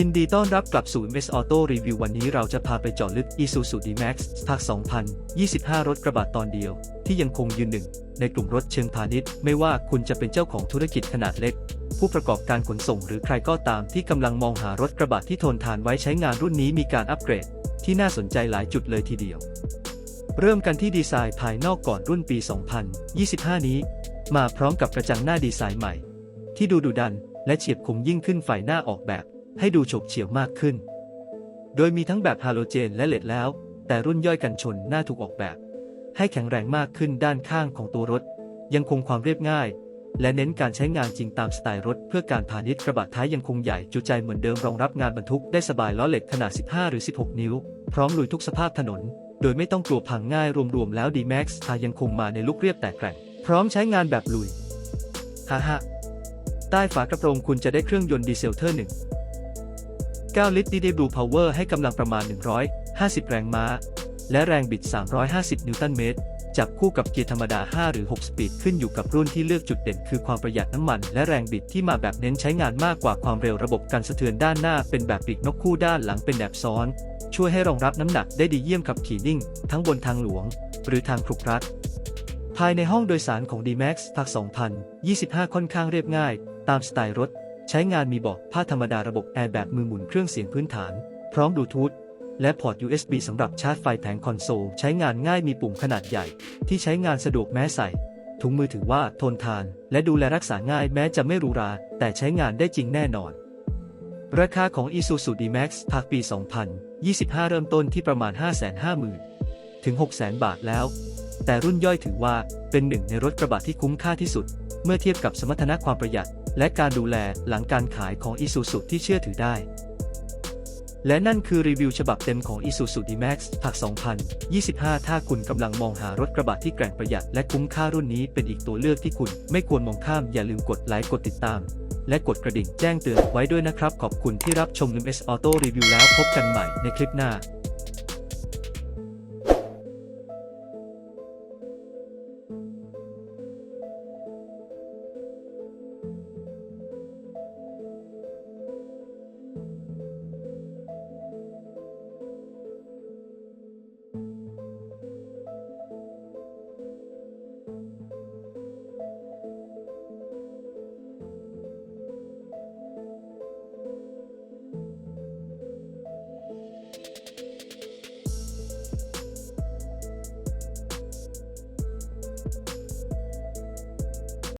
ยินดีต้อนรับกลับสู่ MS Auto Review วันนี้เราจะพาไปเจาะลึก Isuzu D-Max ภาค 2025 รถกระบะตอนเดียว ที่ยังคงยืนหนึ่ง ในกลุ่มรถเชิงพาณิชย์ ไม่ว่าคุณจะเป็นเจ้าของธุรกิจขนาดเล็ก ผู้ประกอบการขนส่งหรือใครก็ตามที่กำลังมองหารถกระบะที่ทนทานไว้ใช้งานรุ่นนี้มีการอัปเกรด ที่น่าสนใจหลายจุดเลยทีเดียว เริ่มกันที่ดีไซน์ภายนอกก่อนรุ่นปี 2025 นี้ มาพร้อมกับกระจังหน้าดีไซน์ใหม่ ที่ดูดุดัน และเฉียบคมยิ่งขึ้นฝ่ายหน้าออกแบบ ให้ดูฉบเฉี่ยวมากขึ้น โดยมีทั้งแบบฮาโลเจนและเลดแล้ว แต่รุ่นย่อยกันชนหน้าถูกออกแบบ ให้แข็งแรงมากขึ้นด้านข้างของตัวรถ ยังคงความเรียบง่าย และเน้นการใช้งานจริงตามสไตล์รถ เพื่อการพาณิชย์กระบะท้ายยังคงใหญ่จุใจเหมือนเดิมรองรับงานบรรทุกได้สบายล้อเหล็กขนาด 15 หรือ 16 นิ้ว พร้อมลุยทุกสภาพถนน โดยไม่ต้องกลัวพังง่ายรวมๆแล้ว D-Max ทายังคงมาในลุคเรียบแต่แกร่ง พร้อมใช้งานแบบลุยฮ่าฮ่าใต้ฝากระโปรงคุณจะได้เครื่องยนต์ดีเซลเทอร์หนึ่ง 9 ลิตร DD Blue Power ให้กำลังประมาณ 150 แรงม้า และแรงบิด 350 นิวตันเมตร จับคู่กับเกียร์ธรรมดา 5 หรือ 6 สปีดขึ้นอยู่กับรุ่นที่เลือกจุดเด่นคือความประหยัดน้ำมัน และแรงบิดที่มาแบบเน้นใช้งานมากกว่าความเร็วระบบการสะเทือนด้านหน้าเป็นแบบปีกนกคู่ด้านหลังเป็นแบบซ้อน ช่วยให้รองรับน้ำหนักได้ดีเยี่ยมขับขี่นิ่ง ทั้งบนทางหลวง หรือทางครุขระภายในห้องโดยสารของ D-Max ภาค2025 ค่อนข้างเรียบง่าย ตามสไตล์รถ ใช้งานมีเบาะผ้าธรรมดาระบบแอร์แบบมือหมุนเครื่องเสียงพื้นฐาน พร้อมบลูทูธและพอร์ต USB สำหรับชาร์จไฟแผงคอนโซล ใช้งานง่ายมีปุ่มขนาดใหญ่ ที่ใช้งานสะดวกแม้ใส่ ถุงมือถือว่าทนทาน และดูแลรักษาง่ายแม้จะไม่หรูหรา แต่ใช้งานได้จริงแน่นอน ราคาของ Isuzu D-Max ภาคปี 2025 เริ่มต้นที่ประมาณ 550,000 ถึง 600,000 บาทแล้ว แต่รุ่นย่อยถือว่าเป็นหนึ่งในรถกระบะที่คุ้มค่าที่สุด เมื่อเทียบกับสมรรถนะความประหยัด และการดูแลหลังการขายของ Isuzu ที่เชื่อถือได้ และนั่นคือรีวิวฉบับเต็มของ Isuzu D-Max ภาค2025 ถ้าคุณกำลังมองหารถกระบะที่แกร่งประหยัดและคุ้มค่ารุ่นนี้เป็นอีกตัวเลือกที่คุณไม่ควรมองข้ามอย่าลืมกดไลค์กดติดตาม และกดกระดิ่งแจ้งเตือนไว้ด้วยนะครับ ขอบคุณที่รับชม MS Auto Review แล้วพบกันใหม่ในคลิปหน้า